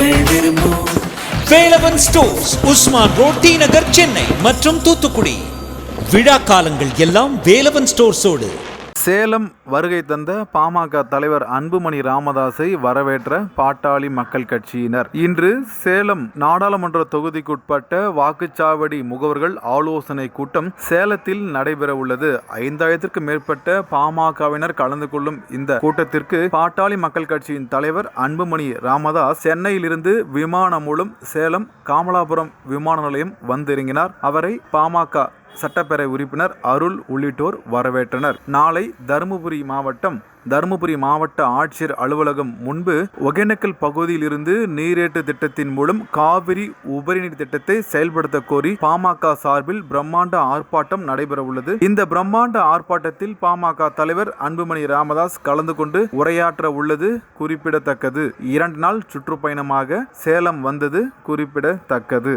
மக்கள் விரும்பும். Velavan stores Usman road T Nagar Chennai மற்றும் தூத்துக்குடி. விழா காலங்கள் எல்லாம் வேலவன் ஸ்டோர்ஸோடு. சேலம் வருகை தந்த பாமக தலைவர் அன்புமணி ராமதாஸை வரவேற்ற பாட்டாளி மக்கள் கட்சியினர். இன்று சேலம் நாடாளுமன்ற தொகுதிக்குட்பட்ட வாக்குச்சாவடி முகவர்கள் ஆலோசனை கூட்டம் சேலத்தில் நடைபெற உள்ளது ஐந்தாயிரத்திற்கும் மேற்பட்ட பாமகவினர் கலந்து கொள்ளும் இந்த கூட்டத்திற்கு பாட்டாளி மக்கள் கட்சியின் தலைவர் அன்புமணி ராமதாஸ் சென்னையிலிருந்து விமானம் மூலம் சேலம் காமலாபுரம் விமான நிலையம் வந்திறங்கினார். அவரை பாமக சட்டப்பேரவை உறுப்பினர் அருள் உள்ளிட்டோர் வரவேற்றனர். நாளை தருமபுரி மாவட்டம் தருமபுரி மாவட்ட ஆட்சியர் அலுவலகம் முன்பு ஒகேனக்கல் பகுதியில் இருந்து நீரேற்று திட்டத்தின் மூலம் காவிரி உபரிநீர் திட்டத்தை செயல்படுத்த கோரி பாமக சார்பில் பிரம்மாண்ட ஆர்ப்பாட்டம் நடைபெற உள்ளது இந்த பிரம்மாண்ட ஆர்ப்பாட்டத்தில் பாமக தலைவர் அன்புமணி ராமதாஸ் கலந்து கொண்டு உரையாற்ற உள்ளது குறிப்பிடத்தக்கது. இரண்டு நாள் சுற்றுப்பயணமாக சேலம் வந்தது குறிப்பிடத்தக்கது.